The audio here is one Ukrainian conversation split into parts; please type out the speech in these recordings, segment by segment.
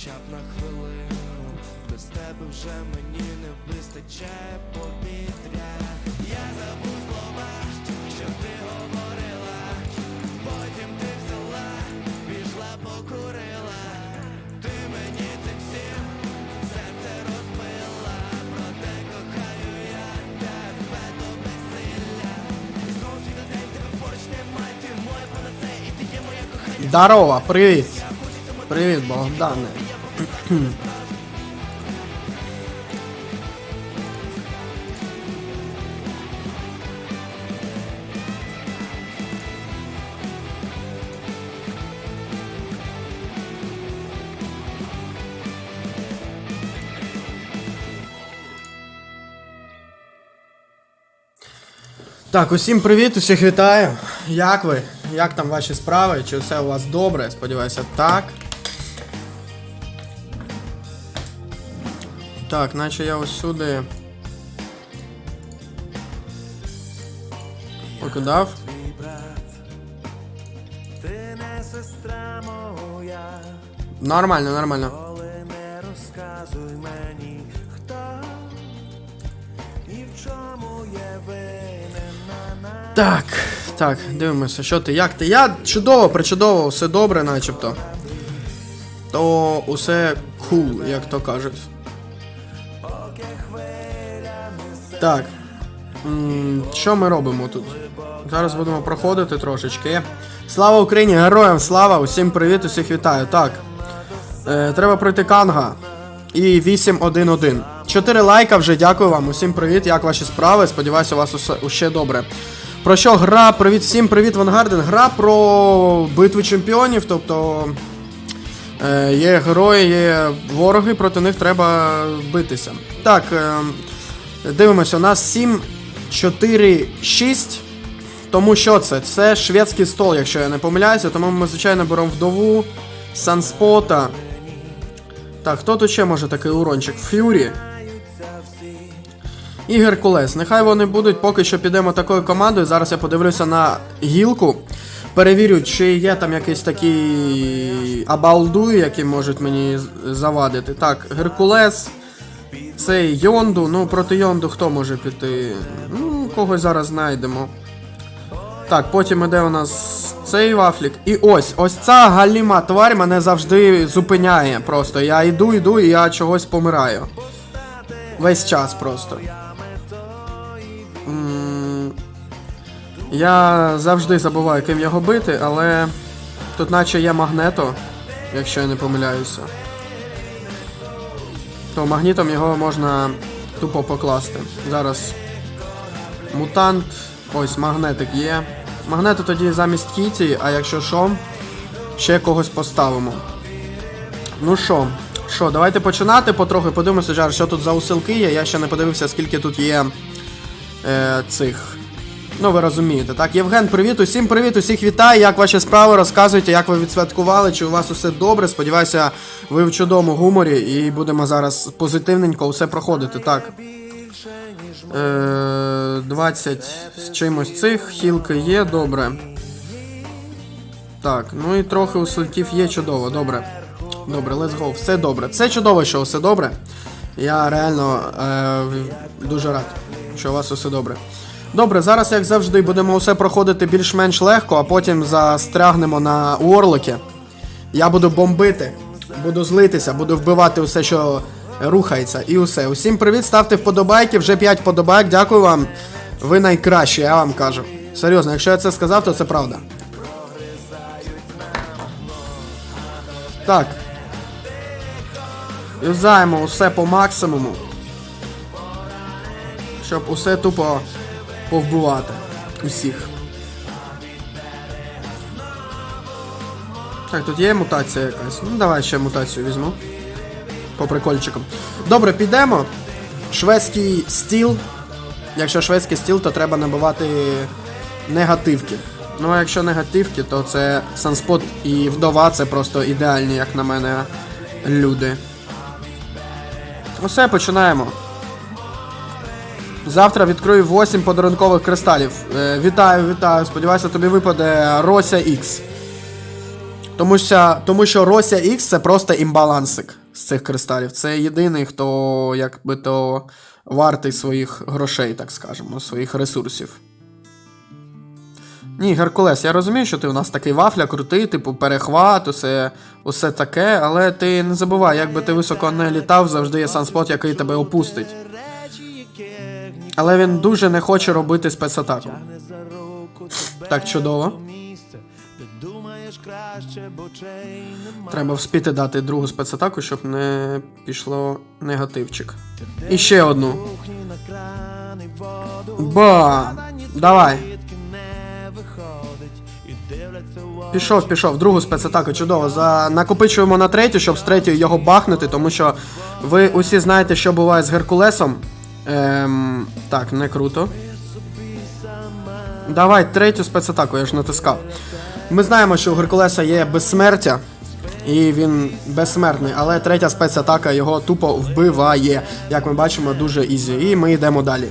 хоча б на хвилину. Без тебе вже мені не вистачає повітря. Я забув слова, що ти говорила. Потім ти взяла, пішла покурила. Ти мені цим всім серце розбила. Проте кохаю я тебе до безсилля. І знову світ день тебе поруч немає. Ти моя панацея, і ти є моя кохання. Здорово, привіт! Привіт, Богдане. Так, усім привіт, усіх вітаю. Як ви? Як там ваші справи? Чи все у вас добре? Сподіваюся, так. Так, наче я ось сюди. Покидав. Нормально, нормально. Так, так, дивимося, що ти, як ти? Я чудово, причудово, все добре, начебто. То усе cool, як то кажуть. Так. Що ми робимо тут? Зараз будемо проходити трошечки. Слава Україні, героям слава! Усім привіт, усіх вітаю. Так. Е, треба пройти канга. І 8-1-1. 4 лайка вже, дякую вам. Усім привіт, як ваші справи? Сподіваюся, у вас усе уще добре. Про що гра? Привіт всім, привіт, Вангарден. Гра про битву чемпіонів, тобто. Е, є герої, є вороги, проти них треба битися. Так, е, дивимося, у нас 7, 4, 6. Тому що це? Це шведський стол, якщо я не помиляюся, тому ми, звичайно, беремо вдову, санспота. Так, хто тут ще може такий урончик? Ф'юрі. І Геркулес. Нехай вони будуть, поки що підемо такою командою. Зараз я подивлюся на гілку. Перевірю, чи є там якісь такі абалдуї, які можуть мені завадити. Так, Геркулес. Цей Йонду. Ну, проти Йонду хто може піти? Ну, когось зараз знайдемо. Так, потім іде у нас цей вафлік. І ось, ось ця галіма тварь мене завжди зупиняє. Просто я йду, йду і я чогось помираю. Весь час просто. Я завжди забуваю, ким його бити, але тут наче є магнето, якщо я не помиляюся. То магнітом його можна тупо покласти. Зараз мутант. Ось магнетик є. Магнету тоді замість кіті, а якщо що, ще когось поставимо. Ну що, що, давайте починати потрохи. Подивимося, що тут за усилки є. Я ще не подивився, скільки тут є е, цих. Ну, ви розумієте, так? Євген, привіт, усім привіт, усіх вітаю. Як ваші справи? Розказуйте, як ви відсвяткували, чи у вас усе добре. Сподіваюся, ви в чудовому гуморі і будемо зараз позитивненько усе проходити. Так. Е, 20 з чимось цих, хілки є, добре. Так, ну і трохи усилків є чудово, добре. Добре, let's go. Все добре. Це чудово, що все добре. Я реально е, дуже рад, що у вас усе добре. Добре, зараз, як завжди, будемо усе проходити більш-менш легко, а потім застрягнемо на Уорлокі. Я буду бомбити, буду злитися, буду вбивати усе, що рухається, і усе. Усім привіт, ставте вподобайки, вже 5 вподобайок, дякую вам. Ви найкращі, я вам кажу. Серйозно, якщо я це сказав, то це правда. Так. Юзаємо усе по максимуму. Щоб усе тупо повбивати. Усіх. Так, тут є мутація якась. Ну, давай ще мутацію візьму. По прикольчикам. Добре, підемо. Шведський стіл. Якщо шведський стіл, то треба набивати негативки. Ну, а якщо негативки, то це Санспот і вдова це просто ідеальні, як на мене, люди. Усе, починаємо. Завтра відкрию 8 подарункових кристалів. Е, вітаю, вітаю. Сподіваюся, тобі випаде Рося X. Тому що, тому що Рося X це просто імбалансик з цих кристалів. Це єдиний, хто якби то вартий своїх грошей, так скажемо, своїх ресурсів. Ні, Геркулес, я розумію, що ти у нас такий вафля, крутий, типу перехват, усе, усе таке, але ти не забувай, якби ти високо не літав, завжди є санспот, який тебе опустить. Але він дуже не хоче робити спецатаку. Так, чудово. Треба вспіти дати другу спецатаку, щоб не пішло негативчик. І ще одну. Ба! Давай. Пішов, пішов, другу спецатаку, чудово. За... Накопичуємо на третю, щоб з третьої його бахнути, тому що ви усі знаєте, що буває з Геркулесом. Ем... Так, не круто. Давай третю спецатаку, я ж натискав. Ми знаємо, що у Геркулеса є безсмертя, і він безсмертний, але третя спецатака його тупо вбиває. Як ми бачимо, дуже ізі. І ми йдемо далі.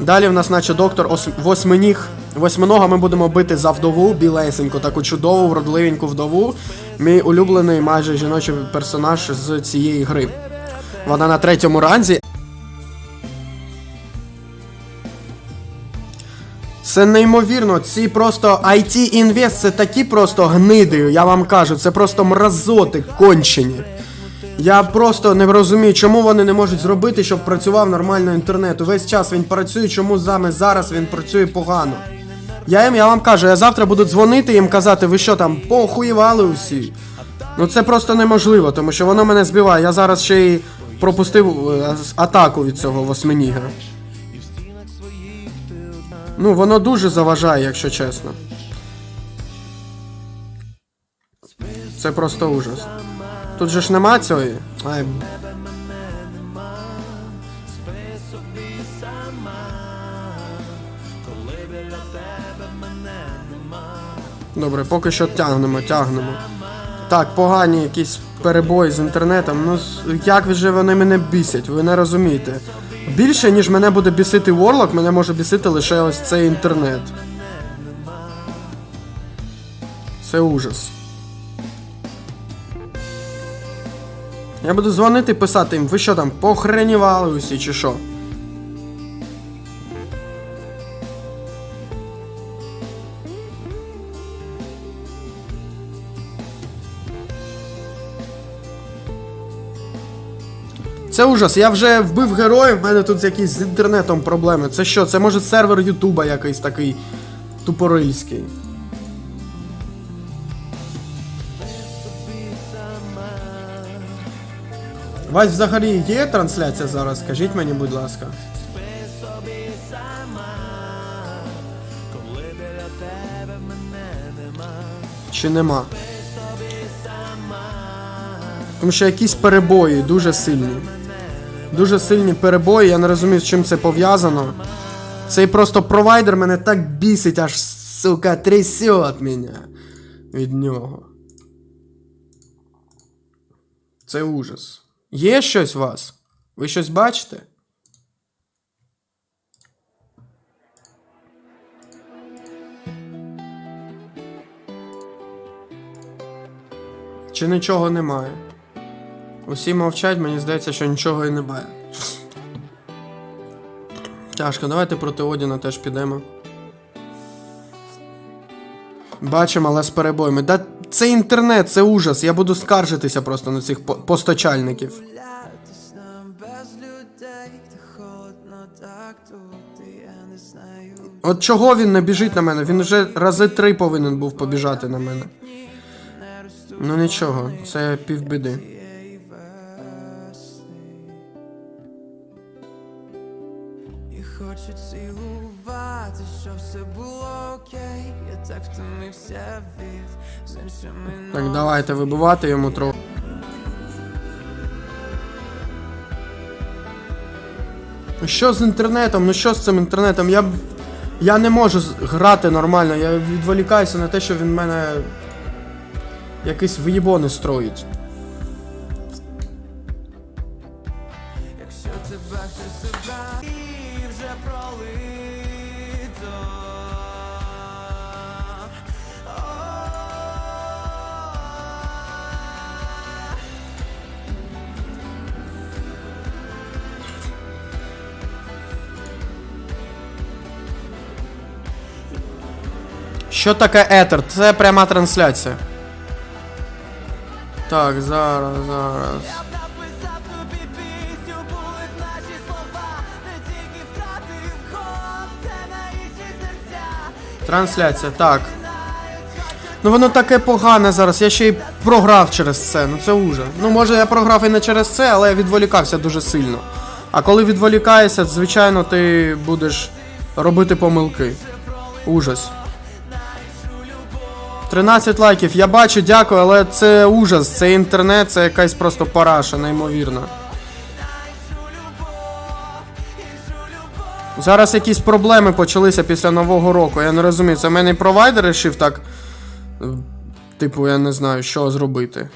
Далі в нас, наче доктор восьминіг. Восьминога ми будемо бити за вдову, білесеньку, таку чудову, вродливеньку вдову. Мій улюблений майже жіночий персонаж з цієї гри. Вона на третьому ранзі. Це неймовірно, ці просто IT Invest це такі просто гниди, я вам кажу, це просто мразоти кончені. Я просто не розумію, чому вони не можуть зробити, щоб працював нормально інтернет. Увесь час він працює, чому саме зараз він працює погано. Я їм, я вам кажу, я завтра буду дзвонити їм казати, ви що там, похуєвали усі. Ну це просто неможливо, тому що воно мене збиває. Я зараз ще й пропустив е, атаку від цього восьминіга. Ну, воно дуже заважає, якщо чесно. Це просто ужас. Тут же ж нема цієї. Ай. Добре, поки що тягнемо, тягнемо. Так, погані якісь перебої з інтернетом. Ну як же вони мене бісять, ви не розумієте. Більше, ніж мене буде бісити Warlock, мене може бісити лише ось цей інтернет. Це ужас. Я буду дзвонити і писати їм, ви що там, похренівали усі чи що? Це ужас, я вже вбив героїв, в мене тут якісь з інтернетом проблеми. Це що? Це може сервер Ютуба якийсь такий тупорильський. У вас взагалі є трансляція зараз? Скажіть мені, будь ласка. Чи нема? Тому що якісь перебої дуже сильні. Дуже сильні перебої, я не розумію, з чим це пов'язано. Цей просто провайдер мене так бісить, аж сука, трясет мене від нього. Це ужас. Є щось у вас? Ви щось бачите? Чи нічого немає? Усі мовчать, мені здається, що нічого і немає. Тяжко, давайте проти Одіна теж підемо. Бачимо, але з перебоями. Да це інтернет, це ужас. Я буду скаржитися просто на цих по- постачальників. От чого він не біжить на мене? Він вже рази три повинен був побіжати на мене. Ну нічого, це півбіди. І хочу цілувати, щоб все було окей. Я так втомився від з іншими Так, давайте вибивати йому трохи. Ну Що з інтернетом? Ну що з цим інтернетом? Я, я не можу грати нормально, я відволікаюся на те, що він мене якісь виїбони строїть. Що таке етер? Це пряма трансляція. Так, зараз, зараз. Трансляція, так. Ну воно таке погане зараз. Я ще й програв через це. Ну це ужас. Ну може я програв і не через це, але я відволікався дуже сильно. А коли відволікаєшся, звичайно, ти будеш робити помилки. Ужас. 13 лайків, я бачу, дякую, але це ужас, це інтернет, це якась просто параша, неймовірно. Зараз якісь проблеми почалися після Нового року. Я не розумію, це в мене провайдер рішив так. е, Типу, я не знаю, що зробити.